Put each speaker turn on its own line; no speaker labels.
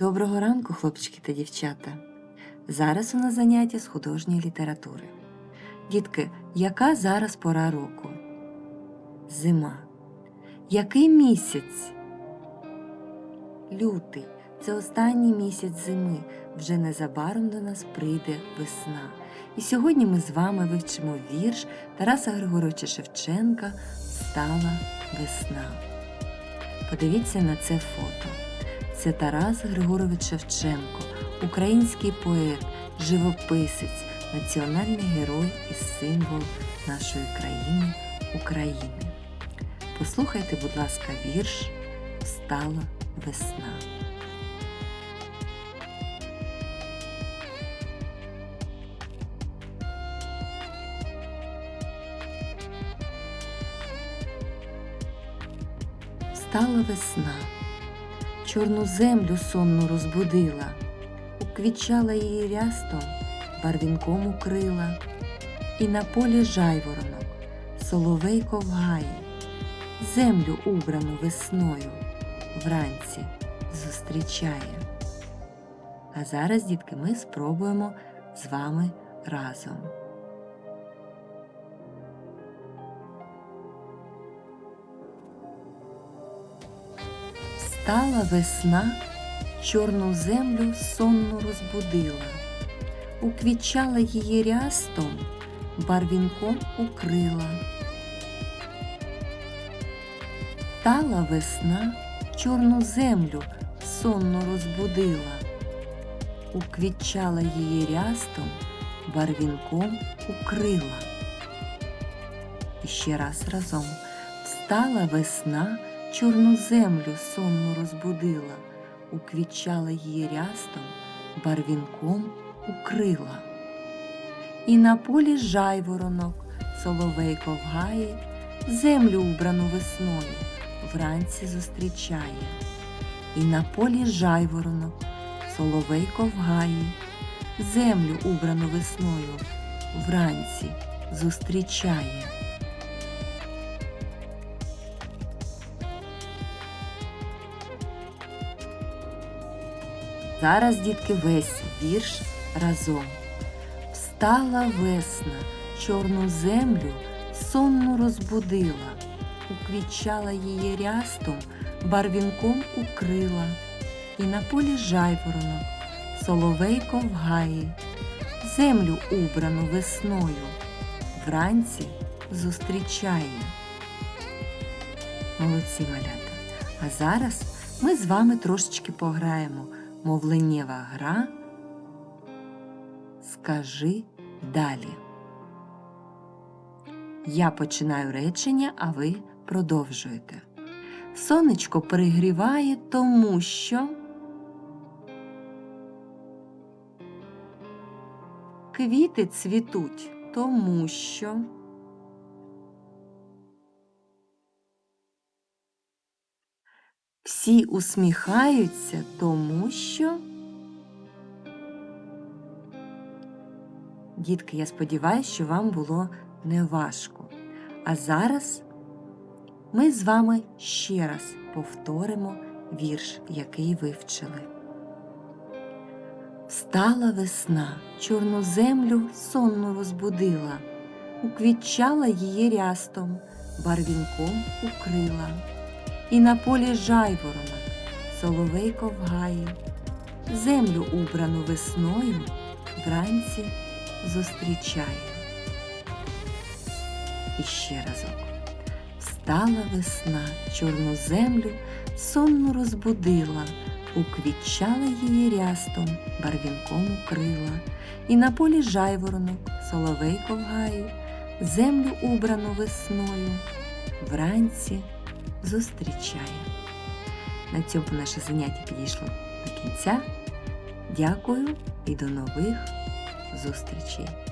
Доброго ранку, хлопчики та дівчата. Зараз у нас заняття з художньої літератури. Дітки, яка зараз пора року? Зима. Який місяць? Лютий. Це останній місяць зими. Вже незабаром до нас прийде весна. І сьогодні ми з вами вивчимо вірш Тараса Григоровича Шевченка Стала весна. Подивіться на це фото. Це Тарас Григорович Шевченко, український поет, живописець, національний герой і символ нашої країни України. Послухайте, будь ласка, вірш Встала весна. Встала весна, чорну землю сонну розбудила, уквічала її рястом, барвінком укрила, і на полі жайворонок, соловей ковгає, землю убрану весною вранці зустрічає. А зараз, дітки, ми спробуємо з вами разом. Встала весна, чорну землю сонну розбудила, уквічала її рястом, барвінком укрила. Стала весна, чорну землю сонно розбудила, уквічала її рястом, барвінком укрила. І ще раз разом встала весна, чорну землю сонну розбудила, уквічала її рястом, барвінком укрила. І на полі жайворонок соловей ковгає, землю убрану весною вранці зустрічає. І на полі жайворонок соловей ковгає, землю убрану весною вранці зустрічає. Зараз, дітки, весь вірш разом. Встала весна, чорну землю сонну розбудила, уквічала її рястом, барвінком укрила, і на полі жайворонок, соловей ковгає, землю убрану весною, вранці зустрічає. Молодці малята. А зараз ми з вами трошечки пограємо мовленнєва гра. Скажи далі. Я починаю речення, а ви продовжуєте. Сонечко перегріває, тому що квіти цвітуть, тому що всі усміхаються, тому що. Дітки, я сподіваюся, що вам було неважко. А зараз ми з вами ще раз повторимо вірш, який вивчили. Встала весна, чорну землю сонну розбудила, уквітчала її рястом, барвінком укрила, і на полі жайворонок соловей ковгає, землю убрану весною вранці зустрічає. І ще разок. Встала весна, чорну землю сонну розбудила, уквітчала її рястом, барвінком укрила, і на полі жайворонок соловей ковгає, землю убрану весною, вранці зустрічає. На цьому наше заняття підійшло до кінця. Дякую і до нових зустрічей!